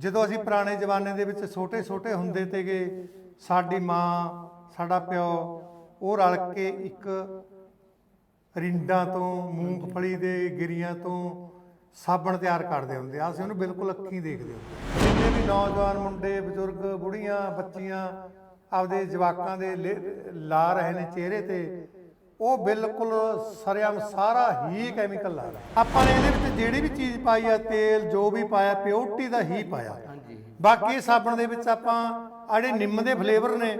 ਜਦੋਂ ਅਸੀਂ ਪੁਰਾਣੇ ਜ਼ਮਾਨੇ ਦੇ ਵਿੱਚ ਛੋਟੇ ਛੋਟੇ ਹੁੰਦੇ ਤੇਗੇ ਸਾਡੀ ਮਾਂ, ਸਾਡਾ ਪਿਓ, ਉਹ ਰਲ ਕੇ ਇੱਕ ਰਿੰਡਾਂ ਤੋਂ, ਮੂੰਗਫਲੀ ਦੇ ਗਿਰੀਆਂ ਤੋਂ ਸਾਬਣ ਤਿਆਰ ਕਰਦੇ ਹੁੰਦੇ ਆ। ਅਸੀਂ ਉਹਨੂੰ ਬਿਲਕੁਲ ਅੱਖੀਂ ਦੇਖਦੇ ਹੁੰਦੇ ਜਿੰਨੇ ਵੀ ਨੌਜਵਾਨ ਮੁੰਡੇ, ਬਜ਼ੁਰਗ, ਬੁੜੀਆਂ, ਬੱਚੀਆਂ ਆਪਦੇ ਜਵਾਕਾਂ ਦੇ ਲੇ- ਲਾ ਰਹੇ ਨੇ ਚਿਹਰੇ ਤੇ ਉਹ ਬਿਲਕੁਲ ਸਰਿਆਮ ਸਾਰਾ ਹੀ ਕੈਮੀਕਲ ਲਾ ਰਿਹਾ। ਆਪਾਂ ਨੇ ਇਹਦੇ ਵਿੱਚ ਜਿਹੜੀ ਵੀ ਚੀਜ਼ ਪਾਈ ਆ ਤੇਲ ਜੋ ਵੀ ਪਾਇਆ ਪਿਓਰਟੀ ਦਾ ਹੀ ਪਾਇਆ। ਹਾਂਜੀ। ਬਾਕੀ ਸਾਬਣ ਦੇ ਵਿੱਚ ਆਪਾਂ ਜਿਹੜੇ ਨਿੰਮ ਦੇ ਫਲੇਵਰ ਨੇ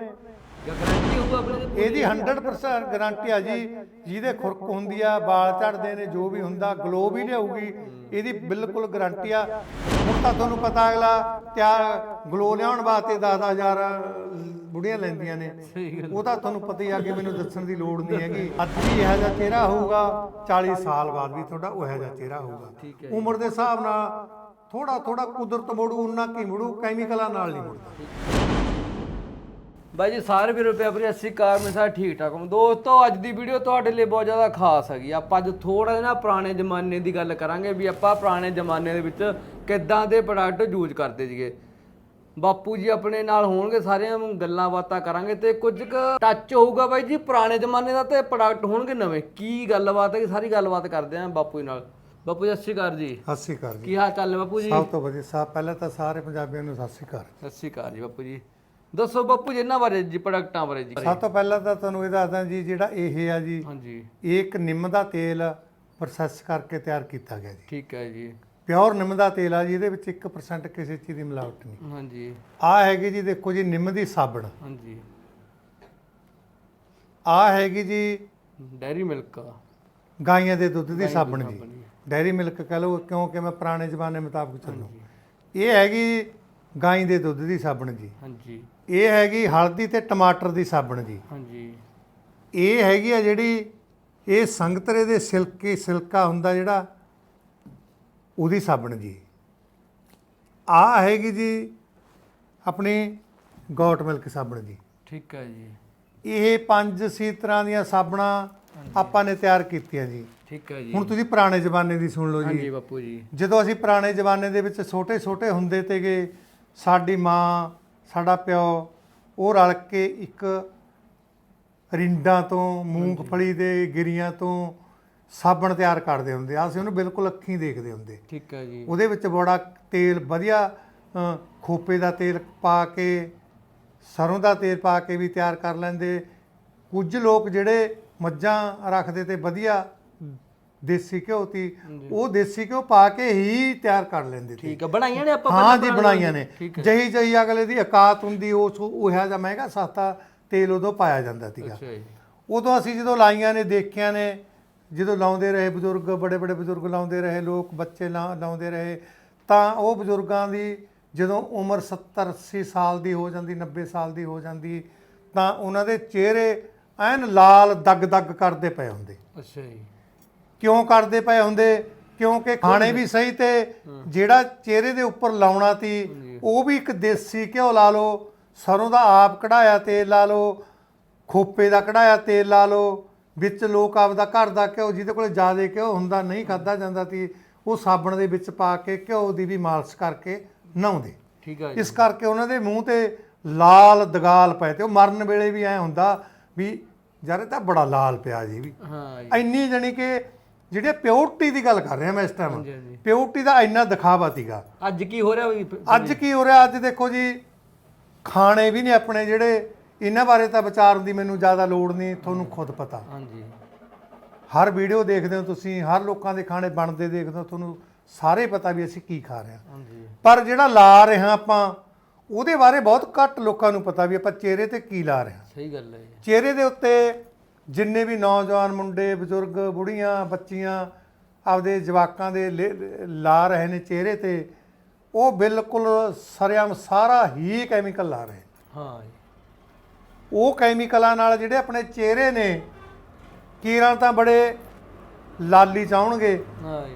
ਜਾਂ ਗਾਰੰਟੀ ਹੋਊ ਆਪਣੇ ਤੇ? ਇਹਦੀ 100% ਗਾਰੰਟੀ ਆ ਜੀ। ਜਿਹਦੇ ਖੁਰਕ ਹੁੰਦੀ ਆ ਵਾਲ ਝੜਦੇ ਨੇ ਜੋ ਵੀ ਹੁੰਦਾ ਗਲੋ ਵੀ ਲਿਆਊਗੀ। ਇਹਦੀ ਬਿਲਕੁਲ ਗਾਰੰਟੀ ਆ। ਹੁਣ ਤਾਂ ਤੁਹਾਨੂੰ ਪਤਾ ਅਗਲਾ ਤਿਆਰ ਗਲੋ ਲਿਆਉਣ ਵਾਸਤੇ 10000 ਬੁੜੀਆਂ ਲੈਂਦੀਆਂ ਨੇ। ਉਹ ਤਾਂ ਤੁਹਾਨੂੰ ਪਤਾ ਹੀ ਆ ਕਿ ਮੈਨੂੰ ਦੱਸਣ ਦੀ ਲੋੜ ਨਹੀਂ ਹੈਗੀ। ਅੱਜ ਵੀ ਇਹੋ ਜਿਹਾ ਚਿਹਰਾ ਹੋਊਗਾ 40 ਸਾਲ ਬਾਅਦ ਵੀ ਤੁਹਾਡਾ ਉਹੋ ਜਿਹਾ ਚਿਹਰਾ ਹੋਊਗਾ। ਉਮਰ ਦੇ ਹਿਸਾਬ ਨਾਲ ਥੋੜਾ ਥੋੜਾ ਕੁਦਰਤ ਮੋੜੂ ਉਨਾ ਕੀ ਮੋੜੂ ਕੈਮੀਕਲਾਂ ਨਾਲ ਨਹੀਂ ਮੁੜਦਾ। ਬਾਈ ਜੀ ਸਾਰੇ ਵੀਰੋ ਪਿਆ ਆਪਣੀ 80 ਕਾਰ ਮੇ ਸਾਰੇ ਠੀਕ ਠਾਕ ਹੋ ਦੋਸਤੋ ਅੱਜ ਦੀ ਵੀਡੀਓ ਤੁਹਾਡੇ ਲਈ ਬਹੁਤ ਜ਼ਿਆਦਾ ਖਾਸ ਹੈਗੀ ਆਪਾਂ ਅੱਜ ਥੋੜਾ ਜਿਹਾ ਨਾ ਪੁਰਾਣੇ ਜ਼ਮਾਨੇ ਦੀ ਗੱਲ ਕਰਾਂਗੇ ਵੀ ਆਪਾਂ ਪੁਰਾਣੇ ਜ਼ਮਾਨੇ ਦੇ ਵਿੱਚ ਕਿੱਦਾਂ ਦੇ ਪ੍ਰੋਡਕਟ ਯੂਜ਼ ਕਰਦੇ ਸੀਗੇ। ਬਾਪੂ ਜੀ ਆਪਣੇ ਨਾਲ ਹੋਣਗੇ ਸਾਰਿਆਂ ਨੂੰ ਗੱਲਾਂ ਬਾਤਾਂ ਕਰਾਂਗੇ ਤੇ ਕੁਝ ਕੁ ਟੱਚ ਹੋਊਗਾ ਬਾਈ ਜੀ ਪੁਰਾਣੇ ਜ਼ਮਾਨੇ ਦਾ ਤੇ ਪ੍ਰੋਡਕਟ ਹੋਣਗੇ ਨਵੇਂ। ਕੀ ਗੱਲਬਾਤ ਹੈ ਸਾਰੀ ਗੱਲਬਾਤ ਕਰਦੇ ਆਂ ਬਾਪੂ ਜੀ ਨਾਲ। ਬਾਪੂ ਜੀ ਸਤਿ ਸ਼੍ਰੀ ਅਕਾਲ ਜੀ। ਸਤਿ ਸ਼੍ਰੀ ਅਕਾਲ ਜੀ। ਕੀ ਹਾਲ ਚਾਲ ਹੈ ਬਾਪੂ ਜੀ? ਸਭ ਤੋਂ ਵਧੀਆ ਸਭ ਪਹਿਲਾਂ ਤਾਂ ਸਾਰੇ ਪੰਜਾਬੀਆਂ ਨੂੰ ਸਤਿ ਸ਼੍ਰੀ ਅਕਾਲ। ਸਤਿ ਸ਼੍ਰੀ ਅਕਾਲ ਜੀ ਬਾਪੂ ਜੀ। ਦੱਸੋ ਬਾਪੂ ਜੀ ਇਹਨਾਂ ਬਾਰੇ ਜੀ ਪ੍ਰੋਡਕਟਾਂ ਬਾਰੇ ਜੀ। ਸਭ ਤੋਂ ਪਹਿਲਾਂ ਤਾਂ ਤੁਹਾਨੂੰ ਇਹ ਦੱਸਦਾ ਜੀ ਜਿਹੜਾ ਇਹ ਆ ਜੀ ਹਾਂਜੀ। ਇਹ ਇੱਕ ਨਿੰਮ ਦਾ ਤੇਲ ਪ੍ਰੋਸੈਸ ਕਰਕੇ ਤਿਆਰ ਕੀਤਾ ਗਿਆ ਜੀ। ਠੀਕ ਹੈ ਜੀ। ਪਿਓਰ ਨਿੰਮ ਦਾ ਤੇਲ ਆ ਜੀ ਇਹਦੇ ਵਿੱਚ 1% ਕਿਸੇ ਚੀਜ਼ ਦੀ ਮਿਲਾਵਟ ਨਹੀਂ। ਹਾਂਜੀ। ਆ ਹੈਗੀ ਜੀ ਦੇਖੋ ਜੀ ਨਿੰਮ ਦੀ ਸਾਬਣ। ਹਾਂਜੀ। ਆ ਹੈਗੀ ਜੀ ਡੈਰੀ ਮਿਲਕ। ਗਾਈਆਂ ਦੇ ਦੁੱਧ ਦੀ ਸਾਬਣ ਜੀ। ਡੈਰੀ ਮਿਲਕ ਕਹ ਲਓ ਕਿਉਂਕਿ ਮੈਂ ਪੁਰਾਣੇ ਜ਼ਮਾਨੇ ਮੁਤਾਬਕ ਚੱਲੂ। ਇਹ ਹੈਗੀ ਗਾਈ ਦੇ ਦੁੱਧ ਦੀ ਸਾਬਣ ਜੀ। ਹਾਂਜੀ। ਇਹ ਹੈਗੀ ਹਲਦੀ ਤੇ ਟਮਾਟਰ ਦੀ ਸਾਬਣ ਜੀ। ਹਾਂਜੀ। ਇਹ ਹੈਗੀ ਆ ਜਿਹੜੀ ਇਹ ਸੰਗਤਰੇ ਦੇ ਸਿਲਕੀ ਸਿਲਕਾ ਹੁੰਦਾ ਜਿਹੜਾ ਉਹਦੀ ਸਾਬਣ ਜੀ। ਆ ਹੈਗੀ ਜੀ ਆਪਣੀ ਗੋਟ ਮਿਲਕ ਸਾਬਣ ਜੀ। ਠੀਕ ਹੈ ਜੀ। ਇਹ ਪੰਜ ਸੀ ਤਰ੍ਹਾਂ ਦੀਆਂ ਸਾਬਣਾਂ ਆਪਾਂ ਨੇ ਤਿਆਰ ਕੀਤੀਆਂ ਜੀ। ਠੀਕ ਹੈ ਜੀ। ਹੁਣ ਤੁਸੀਂ ਪੁਰਾਣੇ ਜ਼ਮਾਨੇ ਦੀ ਸੁਣ ਲਓ ਜੀ। ਹਾਂਜੀ ਬਾਪੂ ਜੀ। ਜਦੋਂ ਅਸੀਂ ਪੁਰਾਣੇ ਜ਼ਮਾਨੇ ਦੇ ਵਿੱਚ ਛੋਟੇ ਛੋਟੇ ਹੁੰਦੇ ਤੇਗੇ ਸਾਡੀ ਮਾਂ ਸਾਡਾ ਪਿਓ ਉਹ ਰਲ ਕੇ ਇੱਕ ਰਿੰਡਾਂ ਤੋਂ ਮੂੰਗਫਲੀ ਦੇ ਗਿਰੀਆਂ ਤੋਂ ਸਾਬਣ ਤਿਆਰ ਕਰਦੇ ਹੁੰਦੇ ਆ। ਅਸੀਂ ਉਹਨੂੰ ਬਿਲਕੁਲ ਅੱਖੀਂ ਦੇਖਦੇ ਹੁੰਦੇ। ਠੀਕ ਹੈ ਜੀ। ਉਹਦੇ ਵਿੱਚ ਬੜਾ ਤੇਲ ਵਧੀਆ ਖੋਪੇ ਦਾ ਤੇਲ ਪਾ ਕੇ ਸਰੋਂ ਦਾ ਤੇਲ ਪਾ ਕੇ ਵੀ ਤਿਆਰ ਕਰ ਲੈਂਦੇ। ਕੁਝ ਲੋਕ ਜਿਹੜੇ ਮੱਝਾਂ ਰੱਖਦੇ ਤੇ ਵਧੀਆ ਦੇਸੀ ਘਿਓ ਤੀ ਉਹ ਦੇਸੀ ਘਿਓ ਪਾ ਕੇ ਹੀ ਤਿਆਰ ਕਰ ਲੈਂਦੇ ਸੀ ਠੀਕ ਹੈ ਬਣਾਈਆਂ ਨੇ ਆਪਾਂ ਹਾਂ ਜੀ ਬਣਾਈਆਂ ਨੇ। ਹੈ ਜਹੀ ਜਹੀ ਅਗਲੇ ਦੀ ਔਕਾਤ ਹੁੰਦੀ ਉਸ ਉਹ ਜਿਹਾ ਮਹਿੰਗਾ ਸਸਤਾ ਤੇਲ ਉਦੋਂ ਪਾਇਆ ਜਾਂਦਾ ਸੀਗਾ। ਅੱਛਾ ਜੀ। ਉਦੋਂ ਅਸੀਂ ਜਦੋਂ ਲਾਈਆਂ ਨੇ ਦੇਖਿਆ ਨੇ ਜਦੋਂ ਲਾਉਂਦੇ ਰਹੇ ਬਜ਼ੁਰਗ ਬੜੇ ਬੜੇ ਬਜ਼ੁਰਗ ਲਾਉਂਦੇ ਰਹੇ ਲੋਕ ਬੱਚੇ ਲਾਉਂਦੇ ਰਹੇ ਤਾਂ ਉਹ ਬਜ਼ੁਰਗਾਂ ਦੀ ਜਦੋਂ ਉਮਰ 70 80 ਸਾਲ ਦੀ ਹੋ ਜਾਂਦੀ 90 ਸਾਲ ਦੀ ਹੋ ਜਾਂਦੀ ਤਾਂ ਉਹਨਾਂ ਦੇ ਚਿਹਰੇ ਐਨ ਲਾਲ ਦਗ ਦਗ ਕਰਦੇ ਪਏ ਹੁੰਦੇ। ਅੱਛਾ ਜੀ। ਕਿਉਂ ਕਰਦੇ ਪਏ ਹੁੰਦੇ? ਕਿਉਂਕਿ ਖਾਣੇ ਵੀ ਸਹੀ ਤੇ ਜਿਹੜਾ ਚਿਹਰੇ ਦੇ ਉੱਪਰ ਲਾਉਣਾ ਤੀ ਉਹ ਵੀ ਇੱਕ ਦੇਸੀ ਘਿਓ ਲਾ ਲਓ ਸਰੋਂ ਦਾ ਆਪ ਕਢਾਇਆ ਤੇਲ ਲਾ ਲਓ ਖੋਪੇ ਦਾ ਕਢਾਇਆ ਤੇਲ ਲਾ ਲਓ ਵਿੱਚ ਲੋਕ ਆਪਦਾ ਘਰ ਦਾ ਘਿਓ ਜਿਹਦੇ ਕੋਲ ਜ਼ਿਆਦਾ ਘਿਓ ਹੁੰਦਾ ਨਹੀਂ ਖਾਦਾ ਜਾਂਦਾ ਤੀ ਉਹ ਸਾਬਣ ਦੇ ਵਿੱਚ ਪਾ ਕੇ ਘਿਓ ਦੀ ਵੀ ਮਾਲਿਸ਼ ਕਰਕੇ ਨਹਾਉਂਦੇ। ਠੀਕ ਹੈ ਇਸ ਕਰਕੇ ਉਹਨਾਂ ਦੇ ਮੂੰਹ ਤੇ ਲਾਲ ਦਗਾਲ ਪਏ ਤੇ ਉਹ ਮਰਨ ਵੇਲੇ ਵੀ ਐ ਹੁੰਦਾ ਵੀ ਯਾਰ ਇਹ ਤਾਂ ਬੜਾ ਲਾਲ ਪਿਆ ਜੀ ਵੀ। ਹਾਂ ਇੰਨੀ ਜਾਣੀ ਕਿ ਜਿਹੜੇ ਪਿਓਰਟੀ ਦੀ ਗੱਲ ਕਰ ਰਿਹਾ ਮੈਂ ਇਸ ਟਾਈਮ ਹਾਂਜੀ, ਹਾਂਜੀ। ਪਿਓਰਟੀ ਦਾ ਇੰਨਾ ਦਿਖਾਵਾ ਸੀਗਾ। ਅੱਜ ਕੀ ਹੋ ਰਿਹਾ ਬਈ ਅੱਜ ਕੀ ਹੋ ਰਿਹਾ? ਅੱਜ ਦੇਖੋ ਜੀ ਖਾਣੇ ਵੀ ਨੇ ਆਪਣੇ ਜਿਹੜੇ ਇਹਨਾਂ ਬਾਰੇ ਤਾਂ ਵਿਚਾਰਨ ਦੀ ਮੈਨੂੰ ਜ਼ਿਆਦਾ ਲੋੜ ਨਹੀਂ ਤੁਹਾਨੂੰ ਖੁਦ ਪਤਾ। ਹਾਂਜੀ। ਹਰ ਵੀਡੀਓ ਦੇਖਦੇ ਹੋ ਤੁਸੀਂ ਹਰ ਲੋਕਾਂ ਦੇ ਖਾਣੇ ਬਣਦੇ ਦੇਖਦੇ ਹੋ ਤੁਹਾਨੂੰ ਸਾਰੇ ਪਤਾ ਵੀ ਅਸੀਂ ਕੀ ਖਾ ਰਹੇ ਹਾਂ। ਹਾਂਜੀ। ਪਰ ਜਿਹੜਾ ਲਾ ਰਹੇ ਹਾਂ ਆਪਾਂ ਉਹਦੇ ਬਾਰੇ ਬਹੁਤ ਘੱਟ ਲੋਕਾਂ ਨੂੰ ਪਤਾ ਵੀ ਆਪਾਂ ਚਿਹਰੇ ਤੇ ਕੀ ਲਾ ਰਹੇ ਹਾਂ। ਸਹੀ ਗੱਲ ਹੈ ਜੀ। ਚਿਹਰੇ ਦੇ ਉੱਤੇ ਜਿੰਨੇ ਵੀ ਨੌਜਵਾਨ ਮੁੰਡੇ ਬਜ਼ੁਰਗ ਬੁੜੀਆਂ ਬੱਚੀਆਂ ਆਪਦੇ ਜਵਾਕਾਂ ਦੇ ਲੇ- ਰਹੇ ਨੇ ਚਿਹਰੇ ਤੇ ਉਹ ਬਿਲਕੁਲ ਸਰਿਆਮ ਸਾਰਾ ਹੀ ਕੈਮੀਕਲ ਲਾ ਰਹੇ। ਹਾਂ ਉਹ ਕੈਮੀਕਲਾਂ ਨਾਲ ਜਿਹੜੇ ਆਪਣੇ ਚਿਹਰੇ ਨੇ ਕੀਰਾਂ ਤਾਂ ਬੜੇ ਲਾਲੀ ਚਾਉਣਗੇ ਹਾਂ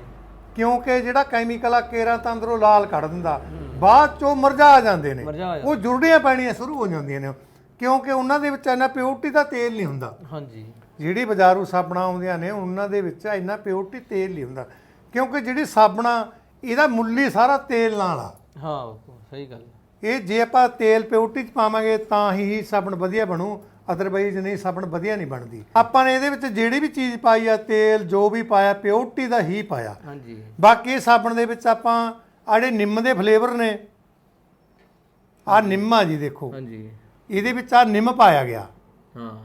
ਕਿਉਂਕਿ ਜਿਹੜਾ ਕੈਮੀਕਲ ਆ ਕੇਰਾਂ ਤਾਂ ਅੰਦਰੋਂ ਲਾਲ ਕੱਢ ਦਿੰਦਾ। ਬਾਅਦ ਚੋਂ ਮੁਰਝਾ ਜਾਂਦੇ ਨੇ। ਉਹ ਜੁੜੜੀਆਂ ਪੈਣੀਆਂ ਸ਼ੁਰੂ ਹੋ ਜਾਂਦੀਆਂ ਨੇ। ਕਿਉਂਕਿ ਉਹਨਾਂ ਦੇ ਵਿੱਚ ਇੰਨਾ ਪਿਓਰਟੀ ਦਾ ਤੇਲ ਨਹੀਂ ਹੁੰਦਾ। ਹਾਂਜੀ। ਜਿਹੜੀ ਬਾਜ਼ਾਰੂ ਸਾਬਣਾਂ ਆਉਂਦੀਆਂ ਨੇ ਉਹਨਾਂ ਦੇ ਵਿੱਚ ਇੰਨਾ ਪਿਓਰਟੀ ਤੇਲ ਨਹੀਂ ਹੁੰਦਾ। ਕਿਉਂਕਿ ਜਿਹੜੀ ਸਾਬਣਾ ਇਹਦਾ ਮੁੱਲ ਹੀ ਸਾਰਾ ਤੇਲ ਨਾਲ ਆ। ਹਾਂ ਬਾਪੂ ਸਹੀ ਗੱਲ। ਇਹ ਜੇ ਆਪਾਂ ਤੇਲ ਪਿਓਰਟੀ ਚ ਪਾਵਾਂਗੇ ਤਾਂ ਹੀ ਸਾਬਣ ਵਧੀਆ ਬਣੂ ਅਦਰਵਾਈਜ਼ ਨਹੀਂ ਸਾਬਣ ਵਧੀਆ ਨਹੀਂ ਬਣਦੀ। ਆਪਾਂ ਨੇ ਇਹਦੇ ਵਿੱਚ ਜਿਹੜੀ ਵੀ ਚੀਜ਼ ਪਾਈ ਆ ਤੇਲ ਜੋ ਵੀ ਪਾਇਆ ਪਿਓਰਟੀ ਦਾ ਹੀ ਪਾਇਆ। ਹਾਂਜੀ। ਬਾਕੀ ਇਹ ਸਾਬਣ ਦੇ ਵਿੱਚ ਆਪਾਂ ਜਿਹੜੇ ਨਿੰਮ ਦੇ ਫਲੇਵਰ ਨੇ ਆ ਨਿੰਮ ਜੀ ਦੇਖੋ। ਹਾਂਜੀ। ਇਹਦੇ ਵਿੱਚ ਆ ਨਿੰਮ ਪਾਇਆ ਗਿਆ। ਹਾਂ।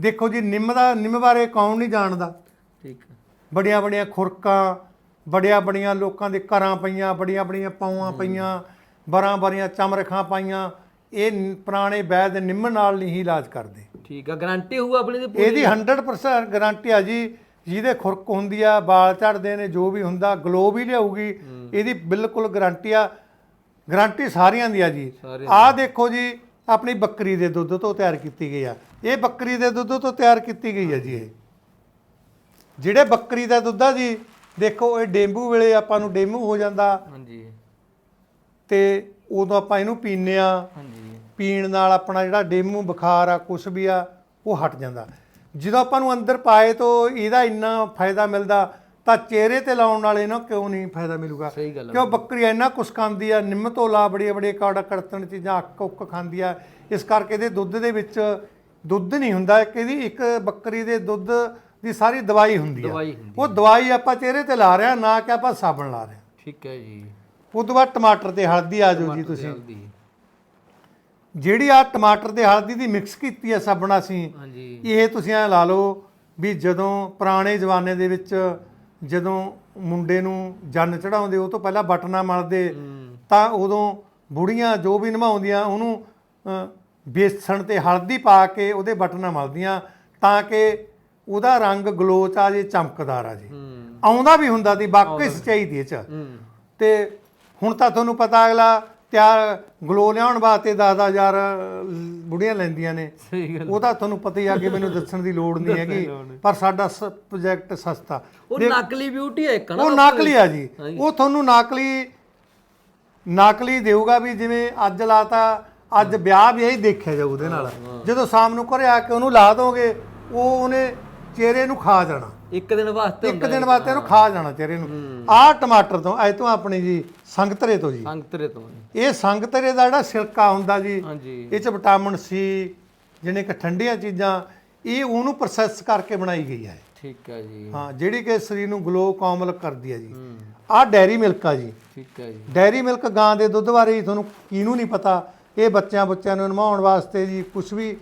ਦੇਖੋ ਜੀ ਨਿੰਮ ਦਾ ਨਿੰਮ ਬਾਰੇ ਕੌਣ ਨਹੀਂ ਜਾਣਦਾ। ਠੀਕ ਹੈ। ਬੜੀਆਂ ਬੜੀਆਂ ਖੁਰਕਾਂ ਬੜੀਆਂ ਬੜੀਆਂ ਲੋਕਾਂ ਦੇ ਘਰਾਂ ਪਈਆਂ ਬੜੀਆਂ ਬੜੀਆਂ ਪੌਆਂ ਪਈਆਂ ਬਰਾਂ ਬਰੀਆਂ ਚਮਰਖਾਂ ਪਾਈਆਂ। ਇਹ ਨ- ਪੁਰਾਣੇ ਵੈਦ ਨਿੰਮ ਨਾਲ ਨਹੀਂ ਇਲਾਜ ਕਰਦੇ। ਠੀਕ ਆ ਗਾਰੰਟੀ ਹੋਊ ਆਪਣੀ ਦੀ ਪੂਰੀ। ਇਹਦੀ 100% ਗਾਰੰਟੀ ਆ ਜੀ। ਜਿਹਦੇ ਖੁਰਕ ਹੁੰਦੀ ਆ ਵਾਲ ਝੜਦੇ ਨੇ ਜੋ ਵੀ ਹੁੰਦਾ ਗਲੋ ਵੀ ਲਿਆਊਗੀ। ਇਹਦੀ ਬਿਲਕੁਲ ਗਾਰੰਟੀ ਆ। ਗਾਰੰਟੀ ਸਾਰੀਆਂ ਦੀ ਆ ਜੀ। ਆਹ ਦੇਖੋ ਜੀ ਆਪਣੀ ਬੱਕਰੀ ਦੇ ਦੁੱਧ ਤੋਂ ਤਿਆਰ ਕੀਤੀ ਗਈ ਆ। ਇਹ ਬੱਕਰੀ ਦੇ ਦੁੱਧ ਤੋਂ ਤਿਆਰ ਕੀਤੀ ਗਈ ਆ ਜੀ ਇਹ। ਜਿਹੜੇ ਬੱਕਰੀ ਦਾ ਦੁੱਧ ਆ ਜੀ ਦੇਖੋ ਇਹ ਡੇਂਗੂ ਵੇਲੇ ਆਪਾਂ ਨੂੰ ਡੇਂਗੂ ਹੋ ਜਾਂਦਾ। ਹਾਂਜੀ। ਤੇ ਉਦੋਂ ਆਪਾਂ ਇਹਨੂੰ ਪੀਂਦੇ ਆ। ਹਾਂਜੀ। ਪੀਣ ਨਾਲ ਆਪਣਾ ਜਿਹੜਾ ਡੇਂਗੂ ਬੁਖਾਰ ਆ ਕੁਛ ਵੀ ਆ ਉਹ ਹਟ ਜਾਂਦਾ। ਜਦੋਂ ਆਪਾਂ ਨੂੰ ਅੰਦਰ ਪਾਏ ਤੋਂ ਇਹਦਾ ਇੰਨਾ ਫਾਇਦਾ ਮਿਲਦਾ ਤਾਂ ਚਿਹਰੇ ਤੇ ਲਾਉਣ ਨਾਲ ਇਹਨਾਂ ਕਿਉਂ ਨਹੀਂ ਫਾਇਦਾ ਮਿਲੂਗਾ? ਸਹੀ ਗੱਲ ਆ। ਕਿਉਂ ਬੱਕਰੀ ਇੰਨਾ ਕੁਛ ਖਾਂਦੀ ਆ ਨਿੰਮ ਤੋਂ ਲਾ ਬੜੀ ਬੜੀ ਕਾੜਾ ਕੜਤਣ ਚੀਜ਼ਾਂ ਅੱਕ ਉੱਕ ਖਾਂਦੀ ਆ। ਇਸ ਕਰਕੇ ਇਹਦੇ ਦੁੱਧ ਦੇ ਵਿੱਚ ਦੁੱਧ ਨਹੀਂ ਹੁੰਦਾ ਇੱਕ ਇਹਦੀ ਇੱਕ ਬੱਕਰੀ ਦੇ ਦੁੱਧ ਦੀ ਸਾਰੀ ਦਵਾਈ ਹੁੰਦੀ ਆ। ਦਵਾਈ ਹੁੰਦੀ ਉਹ ਦਵਾਈ ਆਪਾਂ ਚਿਹਰੇ ਤੇ ਲਾ ਰਹੇ ਆ ਨਾ ਕਿ ਆਪਾਂ ਸਾਬਣ ਲਾ ਰਹੇ ਆ। ਠੀਕ ਹੈ ਜੀ। ਉਸ ਤੋਂ ਬਾਅਦ ਟਮਾਟਰ ਤੇ ਹਲਦੀ ਆ ਜਾਓ ਜੀ ਤੁਸੀਂ। ਜਲਦੀ ਜਿਹੜੀ ਆ ਟਮਾਟਰ ਤੇ ਹਲਦੀ ਦੀ ਮਿਕਸ ਕੀਤੀ ਆ ਸਾਬਣ ਅਸੀਂ ਹਾਂਜੀ। ਇਹ ਤੁਸੀਂ ਐ ਲਾ ਲਓ ਵੀ ਜਦੋਂ ਪੁਰਾਣੇ ਜ਼ਮਾਨੇ ਦੇ ਵਿੱਚ ਜਦੋਂ ਮੁੰਡੇ ਨੂੰ ਜੰਨ ਚੜਾਉਂਦੇ ਉਹ ਤੋਂ ਪਹਿਲਾਂ ਬਟਨਾ ਮਲਦੇ ਤਾਂ ਉਦੋਂ ਬੁੜੀਆਂ ਜੋ ਵੀ ਨਿਭਾਉਂਦੀਆਂ ਉਹਨੂੰ ਬੇਸਣ ਤੇ ਹਲਦੀ ਪਾ ਕੇ ਉਹਦੇ ਬਟਨਾ ਮਲਦੀਆਂ ਤਾਂ ਕਿ ਉਹਦਾ ਰੰਗ ਗਲੋਚ ਆ ਜੇ ਚਮਕਦਾਰ ਆ ਜੇ। ਆਉਂਦਾ ਵੀ ਹੁੰਦਾ ਸੀ ਵਾਕਈ ਸੱਚਾਈ ਦੀ ਚ। ਤੇ ਹੁਣ ਤਾਂ ਤੁਹਾਨੂੰ ਪਤਾ ਅਗਲਾ ਤਿਆਰ ਗਲੋ ਲਿਆਉਣ ਵਾਸਤੇ 10000 ਬੁੜੀਆਂ ਲੈਂਦੀਆਂ ਨੇ। ਸਹੀ ਗੱਲ। ਉਹ ਤਾਂ ਤੁਹਾਨੂੰ ਪਤਾ ਹੀ ਆ ਕਿ ਮੈਨੂੰ ਦੱਸਣ ਦੀ ਲੋੜ ਨਹੀਂ ਹੈਗੀ ਪਰ ਸਾਡਾ ਪ੍ਰੋਜੈਕਟ ਸਸਤਾ। ਉਹ ਨਕਲੀ ਬਿਊਟੀ ਹੈ ਇੱਕ ਨਾ ਉਹ ਨਕਲੀ ਆ ਜੀ। ਉਹ ਤੁਹਾਨੂੰ ਨਕਲੀ ਨਕਲੀ ਦੇਊਗਾ ਵੀ ਜਿਵੇਂ ਅੱਜ ਲਾਤਾ ਅੱਜ ਵਿਆਹ ਵੀ ਇਹੀ ਦੇਖਿਆ ਜਾਊ ਉਹਦੇ ਨਾਲ। ਜਦੋਂ ਸ਼ਾਮ ਨੂੰ ਘਰੇ ਆ ਕੇ ਉਹਨੂੰ ਲਾ ਦੋਗੇ ਉਹ ਉਹਨੇ ਚਿਹਰੇ ਨੂੰ ਖਾ ਜਾਣਾ। ਇੱਕ ਦਿਨ ਵਾਸਤੇ ਇੱਕ ਦਿਨ ਬਾਅਦ ਇਹਨੂੰ ਖਾ ਜਾਣਾ ਚਿਹਰੇ ਨੂੰ। ਆਹ ਟਮਾਟਰ ਤੋਂ ਐ ਤੋਂ ਆਪਣੀ ਜੀ ਸੰਗਤਰੇ ਤੋਂ ਜੀ। ਸੰਗਤਰੇ ਤੋਂ ਇਹ ਸੰਗਤਰੇ ਦਾ ਜਿਹੜਾ ਸਿਲਕਾ ਹੁੰਦਾ ਜੀ ਹਾਂਜੀ। ਇਹ ਚ ਵਿਟਾਮਿਨ ਸੀ ਜਿਹਨੇ ਕਿ ਠੰਡੀਆਂ ਚੀਜ਼ਾਂ ਇਹ ਉਹਨੂੰ ਪ੍ਰੋਸੈਸ ਕਰਕੇ ਬਣਾਈ ਗਈ ਹੈ। ਠੀਕ ਹੈ ਜੀ। ਹਾਂ ਜਿਹੜੀ ਕਿ ਸਰੀਰ ਨੂੰ ਗਲੋ ਕੋਮਲ ਕਰਦੀ ਹੈ ਜੀ। ਹੂੰ। ਆਹ ਡੈਰੀ ਮਿਲਕ ਆ ਜੀ। ਠੀਕ ਹੈ ਜੀ। ਡੈਰੀ ਮਿਲਕ ਗਾਂ ਦੇ ਦੁੱਧ ਬਾਰੇ ਜੀ ਤੁਹਾਨੂੰ ਕਿਹਨੂੰ ਨਹੀਂ ਪਤਾ। ਇਹ ਬੱਚਿਆਂ ਬੱਚਿਆਂ ਨੂੰ ਨਮਾਉਣ ਵਾਸਤੇ ਜੀ ਕੁਝ ਵੀ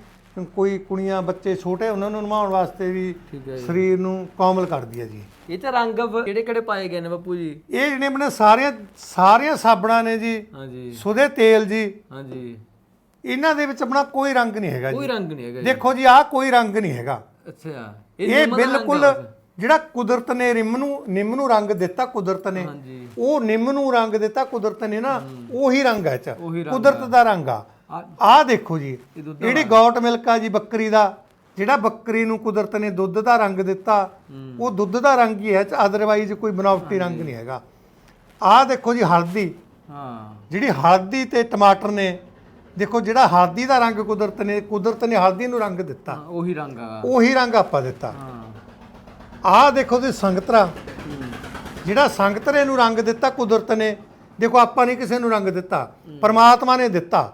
ਕੋਈ ਕੁੜੀਆਂ ਬੱਚੇ ਛੋਟੇ ਉਹਨਾਂ ਨੂੰ ਨਮਾਉਣ ਵਾਸਤੇ ਵੀ ਠੀਕ ਹੈ ਜੀ। ਸਰੀਰ ਨੂੰ ਕੋਮਲ ਕਰਦੀ ਹੈ ਜੀ। ਇਹ ਤੇ ਰੰਗ ਕਿਹੜੇ ਕਿਹੜੇ ਪਾਏ ਗਏ ਨੇ ਬਾਪੂ ਜੀ? ਇਹ ਜਿਹੜੇ ਆਪਣੇ ਸਾਰੀਆਂ ਸਾਰੀਆਂ ਸਾਬਣਾਂ ਨੇ ਜੀ। ਹਾਂਜੀ। ਸੁਦੇ ਤੇਲ ਜੀ। ਹਾਂਜੀ। ਇਹਨਾਂ ਦੇ ਵਿੱਚ ਆਪਣਾ ਕੋਈ ਰੰਗ ਨਹੀਂ ਹੈਗਾ ਜੀ। ਕੋਈ ਰੰਗ ਨਹੀਂ ਹੈਗਾ ਜੀ। ਦੇਖੋ ਜੀ ਆਹ ਕੋਈ ਰੰਗ ਨਹੀਂ ਹੈਗਾ। ਅੱਛਾ। ਇਹ ਨਿੰਮ ਦਾ ਰੰਗ ਬਿਲਕੁਲ। ਜਿਹੜਾ ਕੁਦਰਤ ਨੇ ਨਿੰਮ ਨੂੰ ਨਿੰਮ ਨੂੰ ਰੰਗ ਦਿੱਤਾ ਕੁਦਰਤ ਨੇ ਹਾਂਜੀ। ਉਹ ਨਿੰਮ ਨੂੰ ਰੰਗ ਦਿੱਤਾ ਕੁਦਰਤ ਨੇ ਨਾ ਉਹੀ ਰੰਗ ਹੈ ਚ। ਉਹੀ ਰੰਗ ਕੁਦਰਤ ਦਾ ਰੰਗ ਆ। ਆਹ ਦੇਖੋ ਜੀ ਜਿਹੜੀ ਗੌਟ ਮਿਲਕ ਆ ਜੀ ਬੱਕਰੀ ਦਾ ਜਿਹੜਾ ਬੱਕਰੀ ਨੂੰ ਕੁਦਰਤ ਨੇ ਦੁੱਧ ਦਾ ਰੰਗ ਦਿੱਤਾ ਉਹ ਦੁੱਧ ਦਾ ਰੰਗ ਹੀ ਹੈ ਅਦਰਵਾਈਜ਼ ਕੋਈ ਬਨਾਵਟੀ ਰੰਗ ਨਹੀਂ ਹੈਗਾ। ਆਹ ਦੇਖੋ ਜੀ ਹਲਦੀ ਹਾਂ। ਜਿਹੜੀ ਹਲਦੀ ਤੇ ਟਮਾਟਰ ਨੇ ਦੇਖੋ ਜਿਹੜਾ ਹਲਦੀ ਦਾ ਰੰਗ ਕੁਦਰਤ ਨੇ ਕੁਦਰਤ ਨੇ ਹਲਦੀ ਨੂੰ ਰੰਗ ਦਿੱਤਾ। ਉਹੀ ਰੰਗ ਆ। ਉਹੀ ਰੰਗ ਆਪਾਂ ਦਿੱਤਾ। ਆਹ ਦੇਖੋ ਤੇ ਸੰਗਤਰਾ ਜਿਹੜਾ ਸੰਗਤਰੇ ਨੂੰ ਰੰਗ ਦਿੱਤਾ ਕੁਦਰਤ ਨੇ ਦੇਖੋ ਆਪਾਂ ਨੇ ਕਿਸੇ ਨੂੰ ਰੰਗ ਦਿੱਤਾ ਪਰਮਾਤਮਾ ਨੇ ਦਿੱਤਾ।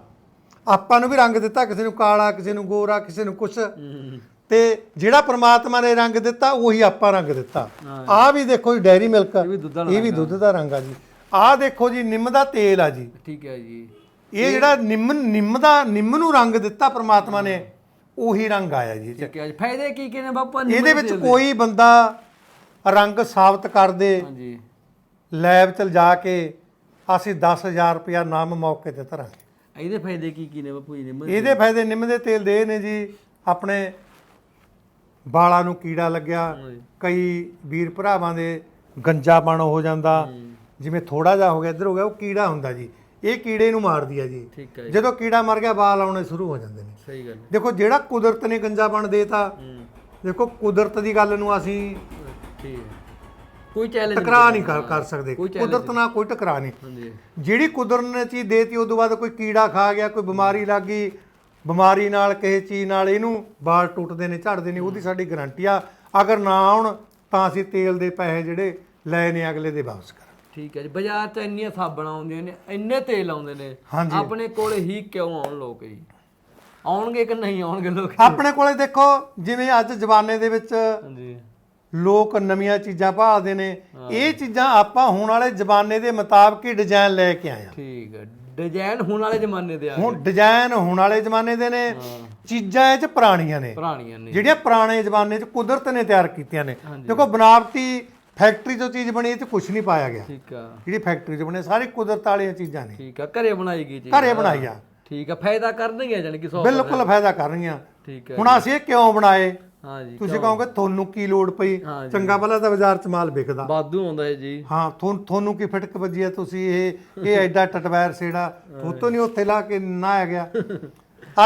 ਆਪਾਂ ਨੂੰ ਵੀ ਰੰਗ ਦਿੱਤਾ ਕਿਸੇ ਨੂੰ ਕਾਲਾ ਕਿਸੇ ਨੂੰ ਗੋਰਾ ਕਿਸੇ ਨੂੰ ਕੁਛ। ਤੇ ਜਿਹੜਾ ਪਰਮਾਤਮਾ ਨੇ ਰੰਗ ਦਿੱਤਾ ਉਹੀ ਆਪਾਂ ਰੰਗ ਦਿੱਤਾ। ਆਹ ਵੀ ਦੇਖੋ ਜੀ ਡੈਰੀ ਮਿਲਕ। ਇਹ ਵੀ ਦੁੱਧ ਦਾ ਰੰਗ ਆ ਜੀ। ਆਹ ਦੇਖੋ ਜੀ ਨਿੰਮ ਦਾ ਤੇਲ ਆ ਜੀ। ਠੀਕ ਹੈ ਜੀ। ਇਹ ਜਿਹੜਾ ਨਿੰਮ ਨਿੰਮ ਦਾ ਨਿੰਮ ਨੂੰ ਰੰਗ ਦਿੱਤਾ ਪਰਮਾਤਮਾ ਨੇ ਉਹੀ ਰੰਗ ਆਇਆ ਜੀ। ਠੀਕ ਹੈ ਜੀ। ਫਾਇਦੇ ਕੀ ਕੀ ਨੇ ਬਾਪੂ? ਨਿੰਮ ਇਹਦੇ ਵਿੱਚ? ਕੋਈ ਬੰਦਾ ਰੰਗ ਸਾਬਤ ਕਰ ਦੇ ਹਾਂਜੀ ਲੈਬ ਚ ਜਾ ਕੇ ਅਸੀਂ 10000 ਰੁਪਇਆ ਨਾਮ ਮੌਕੇ ਤੇ ਧਰਾਂਗੇ। ਇਹਦੇ ਫਾਇਦੇ ਕੀ ਕੀ ਨੇ ਬਾਪੂ ਜੀ ਨਿੰਮ ਦੇ? ਇਹਦੇ ਫਾਇਦੇ ਨਿੰਮ ਦੇ ਤੇਲ ਦੇ ਇਹ ਨੇ ਜੀ ਆਪਣੇ ਵਾਲਾਂ ਨੂੰ ਕੀੜਾ ਲੱਗਿਆ ਹਾਂਜੀ। ਕਈ ਵੀਰ ਭਰਾਵਾਂ ਦੇ ਗੰਜਾਪਣ ਹੋ ਜਾਂਦਾ ਜਿਵੇਂ ਥੋੜਾ ਜਿਹਾ ਹੋ ਗਿਆ ਇੱਧਰ ਹੋ ਗਿਆ ਉਹ ਕੀੜਾ ਹੁੰਦਾ ਜੀ। ਇਹ ਕੀੜੇ ਨੂੰ ਮਾਰਦੀ ਆ ਜੀ। ਠੀਕ ਹੈ ਜੀ। ਜਦੋਂ ਕੀੜਾ ਮਰ ਗਿਆ ਵਾਲ ਆਉਣੇ ਸ਼ੁਰੂ ਹੋ ਜਾਂਦੇ ਨੇ। ਸਹੀ ਗੱਲ ਹੈ। ਦੇਖੋ ਜਿਹੜਾ ਕੁਦਰਤ ਨੇ ਗੰਜਾਪਣ ਦੇਤਾ ਹੂੰ। ਦੇਖੋ ਕੁਦਰਤ ਦੀ ਗੱਲ ਨੂੰ ਅਸੀਂ ਠੀਕ ਹੈ। ਕੋਈ ਚੈਲੰਜ ਟਕਰਾ ਨਹੀਂ ਕਰ ਕਰ ਸਕਦੇ। ਕੁਦਰਤ ਨਾਲ ਕੋਈ ਟਕਰਾ ਨਹੀਂ। ਜਿਹੜੀ ਕੁਦਰਤ ਨੇ ਚੀਜ਼ ਦੇਤੀ ਉਦੋਂ ਬਾਅਦ ਕੋਈ ਕੀੜਾ ਖਾ ਗਿਆ ਕੋਈ ਬਿਮਾਰੀ ਲੱਗ ਗਈ ਬਿਮਾਰੀ ਨਾਲ ਕਿਸੇ ਚੀਜ਼ ਨਾਲ ਇਹਨੂੰ ਵਾਲ ਟੁੱਟਦੇ ਨੇ ਝੜਦੇ ਨੇ ਉਹਦੀ ਸਾਡੀ ਗਾਰੰਟੀ ਆ। ਅਗਰ ਨਾ ਆਉਣ ਤਾਂ ਅਸੀਂ ਤੇਲ ਦੇ ਪੈਸੇ ਜਿਹੜੇ ਲਏ ਨੇ ਅਗਲੇ ਦੇ ਵਾਪਸ ਕਰਾਂਗੇ ਠੀਕ ਹੈ ਜੀ। ਬਾਜ਼ਾਰ 'ਚ ਇੰਨੀਆਂ ਸਾਬਣਾਂ ਆਉਂਦੀਆਂ ਨੇ ਇੰਨੇ ਤੇਲ ਆਉਂਦੇ ਨੇ। ਆਪਣੇ ਕੋਲ ਹੀ ਕਿਉਂ ਆਉਣ ਲੋਕ ਜੀ? ਆਉਣਗੇ ਕਿ ਨਹੀਂ ਆਉਣਗੇ ਲੋਕ? ਆਪਣੇ ਕੋਲੇ ਦੇਖੋ ਜਿਵੇਂ ਅੱਜ ਜ਼ਮਾਨੇ ਦੇ ਵਿੱਚ ਹਾਂਜੀ। ਲੋਕ ਨਵੀਆਂ ਚੀਜ਼ਾਂ ਭਾਲਦੇ ਨੇ। ਇਹ ਚੀਜ਼ਾਂ ਆਪਾਂ ਹੁਣ ਵਾਲੇ ਜ਼ਮਾਨੇ ਦੇ ਮੁਤਾਬਕ ਹੀ ਡਿਜ਼ਾਈਨ ਲੈ ਕੇ ਆਏ ਆ। ਠੀਕ ਹੈ ਡਿਜ਼ਾਈਨ ਹੁਣ ਵਾਲੇ ਜ਼ਮਾਨੇ ਦੇ ਆ। ਹੁਣ ਡਿਜ਼ਾਈਨ ਹੁਣ ਵਾਲੇ ਜ਼ਮਾਨੇ ਦੇ ਨੇ। ਚੀਜ਼ਾਂ ਇਹ ਚ ਪੁਰਾਣੀਆਂ ਨੇ। ਪੁਰਾਣੀਆਂ ਨੇ। ਜਿਹੜੀਆਂ ਪੁਰਾਣੇ ਜ਼ਮਾਨੇ 'ਚ ਕੁਦਰਤ ਨੇ ਤਿਆਰ ਕੀਤੀਆਂ ਨੇ। ਦੇਖੋ ਬਨਾਵਟੀ ਫੈਕਟਰੀ ਤੋਂ ਚੀਜ਼ ਬਣੀ ਇਹ 'ਚ ਕੁਝ ਨਹੀਂ ਪਾਇਆ ਗਿਆ। ਠੀਕ ਆ। ਜਿਹੜੀ ਫੈਕਟਰੀ 'ਚ ਬਣੇ ਸਾਰੀ ਕੁਦਰਤ ਵਾਲੀਆਂ ਚੀਜ਼ਾਂ ਨੇ। ਠੀਕ ਆ। ਘਰੇ ਬਣਾਈ ਗਈ ਜੀ ਘਰੇ ਬਣਾਈ ਆ। ਠੀਕ ਆ। ਫਾਇਦਾ ਕਰਨਗੇ ਜਾਨੀ ਕਿ ਸੌ ਬਿਲਕੁਲ ਫਾਇਦਾ ਕਰ ਰਹੀਆਂ ਠੀਕ ਹੈ ਹੁਣ ਅਸੀਂ ਇਹ ਕਿਉਂ ਬਣਾਏ? ਹਾਂ ਜੀ ਤੁਸੀਂ ਕਹੋਗੇ ਤੁਹਾਨੂੰ ਕੀ ਲੋੜ ਪਈ। ਚੰਗਾ ਭਲਾ ਤਾਂ ਬਾਜ਼ਾਰ 'ਚ ਮਾਲ ਵਿਕਦਾ। ਬਾਦੂ ਆਉਂਦਾ ਹੈ ਜੀ। ਹਾਂ ਤੁਹਾਨੂੰ ਕੀ ਫਟਕ ਵੱਜੀ ਹੈ ਤੁਸੀਂ? ਇਹ ਇਹ ਐਡਾ ਟਟਵੈਰ ਸੇੜਾ ਥੋਤੋਂ ਨਹੀਂ ਉੱਥੇ ਲਾ ਕੇ ਨਾ ਆ ਗਿਆ।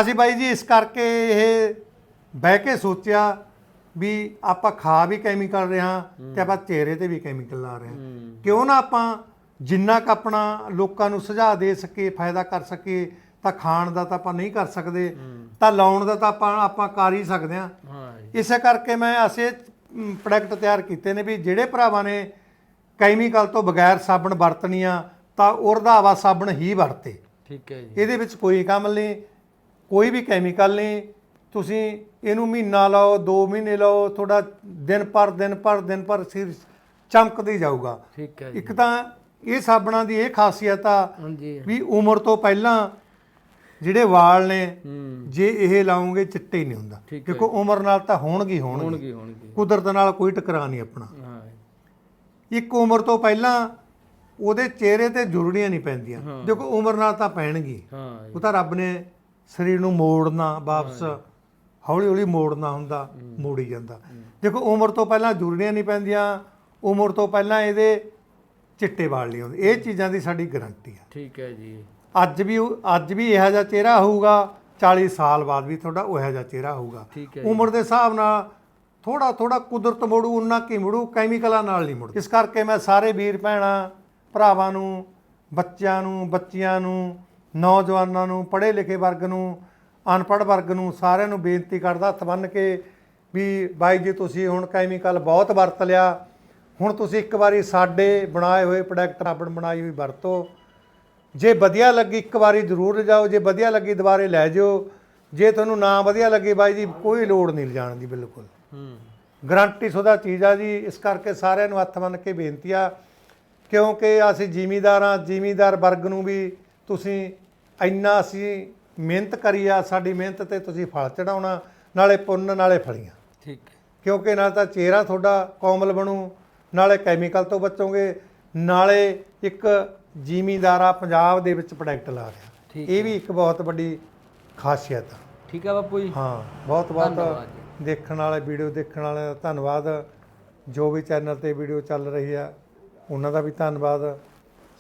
ਅਸੀਂ ਬਾਈ ਜੀ ਇਸ ਕਰਕੇ ਇਹ ਬਹਿ ਕੇ ਸੋਚਿਆ ਵੀ ਆਪਾਂ ਖਾ ਵੀ ਕੈਮੀਕਲ ਰਹੇ ਤੇ ਆਪਾਂ ਚਿਹਰੇ ਤੇ ਵੀ ਕੈਮੀਕਲ ਲਾ ਰਹੇ ਹੂੰ। ਕਿਉਂ ਨਾ ਆਪਾਂ ਜਿੰਨਾ ਕ ਆਪਣਾ ਲੋਕਾਂ ਨੂੰ ਸੁਝਾਅ ਦੇ ਸਕੇ ਫਾਇਦਾ ਕਰ ਸਕੇ ਤਾਂ ਖਾਣ ਦਾ ਤਾਂ ਆਪਾਂ ਨਹੀਂ ਕਰ ਸਕਦੇ ਤਾਂ ਲਾਉਣ ਦਾ ਤਾਂ ਆਪਾਂ ਆਪਾਂ ਕਰ ਹੀ ਸਕਦੇ ਜੀ ਇਸੇ ਕਰਕੇ ਮੈਂ ਅਸੀਂ ਪ੍ਰੋਡਕਟ ਤਿਆਰ ਕੀਤੇ ਨੇ ਵੀ ਜਿਹੜੇ ਭਰਾਵਾਂ ਨੇ ਕੈਮੀਕਲ ਤੋਂ ਬਗੈਰ ਸਾਬਣ ਵਰਤਣੀਆਂ ਤਾਂ ਉਰਧਾਵਾ ਸਾਬਣ ਹੀ ਵਰਤੇ। ਠੀਕ ਹੈ ਜੀ। ਇਹਦੇ ਵਿੱਚ ਕੋਈ ਕਮਲ ਨਹੀਂ ਕੋਈ ਵੀ ਕੈਮੀਕਲ ਨਹੀਂ। ਤੁਸੀਂ ਇਹਨੂੰ ਮਹੀਨਾ ਲਾਓ 2 ਮਹੀਨੇ ਲਾਓ ਤੁਹਾਡਾ ਦਿਨ ਪਰ ਦਿਨ ਪਰ ਦਿਨ ਪਰ ਸਿਰ ਚਮਕਦੀ ਜਾਊਗਾ। ਠੀਕ ਹੈ ਜੀ। ਇੱਕ ਤਾਂ ਇਹ ਸਾਬਣਾਂ ਦੀ ਇਹ ਖਾਸੀਅਤ ਆ ਵੀ ਉਮਰ ਤੋਂ ਪਹਿਲਾਂ ਜਿਹੜੇ ਵਾਲ ਨੇ ਜੇ ਇਹ ਲਾਉਂਗੇ ਚਿੱਟੇ ਹੀ ਨਹੀਂ ਹੁੰਦਾ। ਦੇਖੋ ਉਮਰ ਨਾਲ ਤਾਂ ਹੋਣਗੇ ਹੋਣਗੇ। ਹੋਣਗੇ ਹੋਣਗੇ। ਕੁਦਰਤ ਨਾਲ ਕੋਈ ਟਕਰਾ ਨਹੀਂ ਆਪਣਾ। ਹਾਂ ਇੱਕ ਉਮਰ ਤੋਂ ਪਹਿਲਾਂ ਉਹਦੇ ਚਿਹਰੇ ਤੇ ਜੁਰੜੀਆਂ ਨਹੀਂ ਪੈਂਦੀਆਂ। ਦੇਖੋ ਉਮਰ ਨਾਲ ਤਾਂ ਪੈਣਗੀ। ਹਾਂ ਉਹ ਤਾਂ ਰੱਬ ਨੇ ਸਰੀਰ ਨੂੰ ਮੋੜਨਾ ਵਾਪਸ ਹੌਲੀ ਹੌਲੀ ਮੋੜਨਾ ਹੁੰਦਾ ਮੋੜੀ ਜਾਂਦਾ। ਦੇਖੋ ਉਮਰ ਤੋਂ ਪਹਿਲਾਂ ਜੁਰੜੀਆਂ ਨਹੀਂ ਪੈਂਦੀਆਂ। ਉਮਰ ਤੋਂ ਪਹਿਲਾਂ ਇਹਦੇ ਚਿੱਟੇ ਵਾਲ ਨਹੀਂ ਹੁੰਦੇ। ਇਹ ਚੀਜ਼ਾਂ ਦੀ ਸਾਡੀ ਗਾਰੰਟੀ ਆ। ਠੀਕ ਹੈ ਜੀ। ਅੱਜ ਵੀ ਅੱਜ ਵੀ ਇਹੋ ਜਿਹਾ ਚਿਹਰਾ ਹੋਊਗਾ 40 ਸਾਲ ਬਾਅਦ ਵੀ ਤੁਹਾਡਾ ਉਹੋ ਜਿਹਾ ਚਿਹਰਾ ਹੋਊਗਾ। ਠੀਕ ਹੈ ਉਮਰ ਦੇ ਹਿਸਾਬ ਨਾਲ ਥੋੜਾ ਥੋੜਾ ਕੁਦਰਤ ਮੋੜੂ ਉਨਾ ਕੀ ਮੋੜੂ ਕੈਮੀਕਲਾਂ ਨਾਲ ਨਹੀਂ ਮੁੜੂ ਇਸ ਕਰਕੇ ਮੈਂ ਸਾਰੇ ਵੀਰ ਭੈਣਾਂ ਭਰਾਵਾਂ ਨੂੰ ਬੱਚਿਆਂ ਨੂੰ ਬੱਚੀਆਂ ਨੂੰ ਨੌਜਵਾਨਾਂ ਨੂੰ ਪੜ੍ਹੇ ਲਿਖੇ ਵਰਗ ਨੂੰ ਅਨਪੜ੍ਹ ਵਰਗ ਨੂੰ ਸਾਰਿਆਂ ਨੂੰ ਬੇਨਤੀ ਕਰਦਾ ਹੱਥ ਬੰਨ੍ਹ ਕੇ ਵੀ ਬਾਈ ਜੀ ਤੁਸੀਂ ਹੁਣ ਕੈਮੀਕਲ ਬਹੁਤ ਵਰਤ ਲਿਆ। ਹੁਣ ਤੁਸੀਂ ਇੱਕ ਵਾਰੀ ਸਾਡੇ ਬਣਾਏ ਹੋਏ ਪ੍ਰੋਡਕਟ ਆਪਣ ਬਣਾਈ ਹੋਈ ਵਰਤੋ। ਜੇ ਵਧੀਆ ਲੱਗੀ ਇੱਕ ਵਾਰੀ ਜ਼ਰੂਰ ਲਿਜਾਓ ਜੇ ਵਧੀਆ ਲੱਗੀ ਦੁਬਾਰੇ ਲੈ ਜਿਓ। ਜੇ ਤੁਹਾਨੂੰ ਨਾ ਵਧੀਆ ਲੱਗੀ ਬਾਈ ਜੀ ਕੋਈ ਲੋੜ ਨਹੀਂ ਲਿਜਾਣ ਦੀ ਬਿਲਕੁਲ। ਹੂੰ। ਗਰੰਟੀ ਸੁਦਾ ਚੀਜ਼ ਆ ਜੀ ਇਸ ਕਰਕੇ ਸਾਰਿਆਂ ਨੂੰ ਹੱਥ ਬੰਨ੍ਹ ਕੇ ਬੇਨਤੀ ਆ ਕਿਉਂਕਿ ਅਸੀਂ ਜ਼ਿਮੀਦਾਰ ਜ਼ਿਮੀਦਾਰ ਵਰਗ ਨੂੰ ਵੀ ਤੁਸੀਂ ਇੰਨਾ ਅਸੀਂ ਮਿਹਨਤ ਕਰੀ ਆ ਸਾਡੀ ਮਿਹਨਤ ਤੇ ਤੁਸੀਂ ਫਲ ਚੜਾਉਣਾ ਨਾਲੇ ਪੁੰਨ ਨਾਲੇ ਫਲੀਆਂ। ਠੀਕ ਕਿਉਂਕਿ ਨਾਲ ਤਾਂ ਚਿਹਰਾ ਤੁਹਾਡਾ ਕੋਮਲ ਬਣੂ ਨਾਲੇ ਕੈਮੀਕਲ ਤੋਂ ਬਚੋਗੇ ਨਾਲੇ ਇੱਕ ਜ਼ਿਮੀਂਦਾਰਾ ਪੰਜਾਬ ਦੇ ਵਿੱਚ ਪ੍ਰੋਡਕਟ ਲਾ ਰਿਹਾ। ਇਹ ਵੀ ਇੱਕ ਬਹੁਤ ਵੱਡੀ ਖਾਸੀਅਤ ਆ। ਠੀਕ ਹੈ ਬਾਪੂ ਜੀ। ਹਾਂ ਬਹੁਤ ਬਹੁਤ ਦੇਖਣ ਵਾਲੇ ਵੀਡੀਓ ਦੇਖਣ ਵਾਲਿਆਂ ਦਾ ਧੰਨਵਾਦ। ਜੋ ਵੀ ਚੈਨਲ ਤੇ ਵੀਡੀਓ ਚੱਲ ਰਹੀ ਆ ਉਹਨਾਂ ਦਾ ਵੀ ਧੰਨਵਾਦ।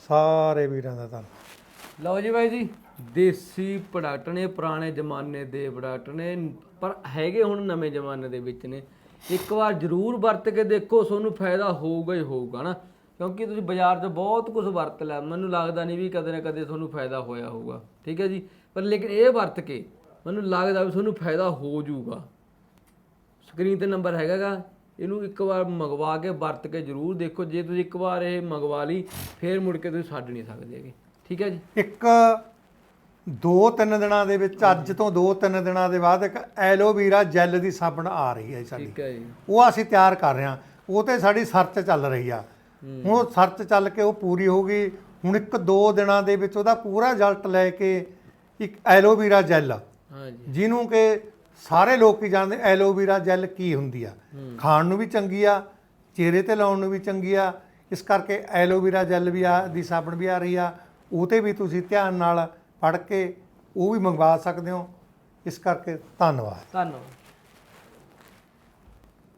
ਸਾਰੇ ਵੀਰਾਂ ਦਾ ਧੰਨਵਾਦ। ਲਓ ਜੀ ਬਾਈ ਜੀ ਦੇਸੀ ਪ੍ਰੋਡਕਟ ਨੇ ਪੁਰਾਣੇ ਜ਼ਮਾਨੇ ਦੇ ਪ੍ਰੋਡਕਟ ਨੇ ਪਰ ਹੈਗੇ ਹੁਣ ਨਵੇਂ ਜ਼ਮਾਨੇ ਦੇ ਵਿੱਚ ਨੇ। ਇੱਕ ਵਾਰ ਜ਼ਰੂਰ ਵਰਤ ਕੇ ਦੇਖੋ ਤੁਹਾਨੂੰ ਫਾਇਦਾ ਹੋਊਗਾ ਹੀ ਹੋਊਗਾ ਨਾ। ਕਿਉਂਕਿ ਤੁਸੀਂ ਬਾਜ਼ਾਰ 'ਚ ਬਹੁਤ ਕੁਝ ਵਰਤ ਲਿਆ। ਮੈਨੂੰ ਲੱਗਦਾ ਨਹੀਂ ਵੀ ਕਦੇ ਨਾ ਕਦੇ ਤੁਹਾਨੂੰ ਫਾਇਦਾ ਹੋਇਆ ਹੋਊਗਾ। ਠੀਕ ਹੈ ਜੀ? ਪਰ ਲੇਕਿਨ ਇਹ ਵਰਤ ਕੇ ਮੈਨੂੰ ਲੱਗਦਾ ਵੀ ਤੁਹਾਨੂੰ ਫਾਇਦਾ ਹੋ ਜਾਊਗਾ। ਸਕਰੀਨ ਤੇ ਨੰਬਰ ਹੈਗਾਗਾ। ਇਹਨੂੰ ਇੱਕ ਵਾਰ ਮੰਗਵਾ ਕੇ ਵਰਤ ਕੇ ਜ਼ਰੂਰ ਦੇਖੋ। ਜੇ ਤੁਸੀਂ ਇੱਕ ਵਾਰ ਇਹ ਮੰਗਵਾ ਲਈ ਫੇਰ ਮੁੜ ਕੇ ਤੁਸੀਂ ਛੱਡ ਨਹੀਂ ਸਕਦੇ ਹੈਗੇ। ਠੀਕ ਹੈ ਜੀ? ਇੱਕ ਦੋ ਤਿੰਨ ਦਿਨਾਂ ਦੇ ਵਿੱਚ ਅੱਜ ਤੋਂ ਦੋ ਤਿੰਨ ਦਿਨਾਂ ਦੇ ਬਾਅਦ ਇੱਕ ਐਲੋਵੀਰਾ ਜੈਲ ਦੀ ਸਾਬਣ ਆ ਰਹੀ ਹੈ ਸਾਡੀ। ਠੀਕ ਹੈ ਜੀ। ਉਹ ਅਸੀਂ ਤਿਆਰ ਕਰ ਰਹੇ ਹਾਂ। ਉਹ ਤੇ ਸਾਡੀ ਸਰਚ ਚੱਲ ਰਹੀ ਆ। ਹੁਣ ਉਹ ਸਰਚ ਚੱਲ ਕੇ ਉਹ ਪੂਰੀ ਹੋ ਗਈ। ਹੁਣ ਇੱਕ ਦੋ ਦਿਨਾਂ ਦੇ ਵਿੱਚ ਉਹਦਾ ਪੂਰਾ ਰਿਜ਼ਲਟ ਲੈ ਕੇ ਇੱਕ ਐਲੋਵੀਰਾ ਜੈਲ ਹਾਂਜੀ। ਜਿਹਨੂੰ ਕਿ ਸਾਰੇ ਲੋਕ ਹੀ ਜਾਣਦੇ ਐਲੋਵੀਰਾ ਜੈਲ ਕੀ ਹੁੰਦੀ ਆ। ਖਾਣ ਨੂੰ ਵੀ ਚੰਗੀ ਆ ਚਿਹਰੇ ਤੇ ਲਾਉਣ ਨੂੰ ਵੀ ਚੰਗੀ ਆ। ਇਸ ਕਰਕੇ ਐਲੋਵੀਰਾ ਜੈਲ ਵੀ ਆ ਦੀ ਸਾਬਣ ਵੀ ਆ ਰਹੀ ਆ। ਉਹ ਤੇ ਵੀ ਤੁਸੀਂ ਧਿਆਨ ਨਾਲ ਪੜ੍ਹ ਕੇ ਉਹ ਵੀ ਮੰਗਵਾ ਸਕਦੇ ਹੋ। ਇਸ ਕਰਕੇ ਧੰਨਵਾਦ। ਧੰਨਵਾਦ।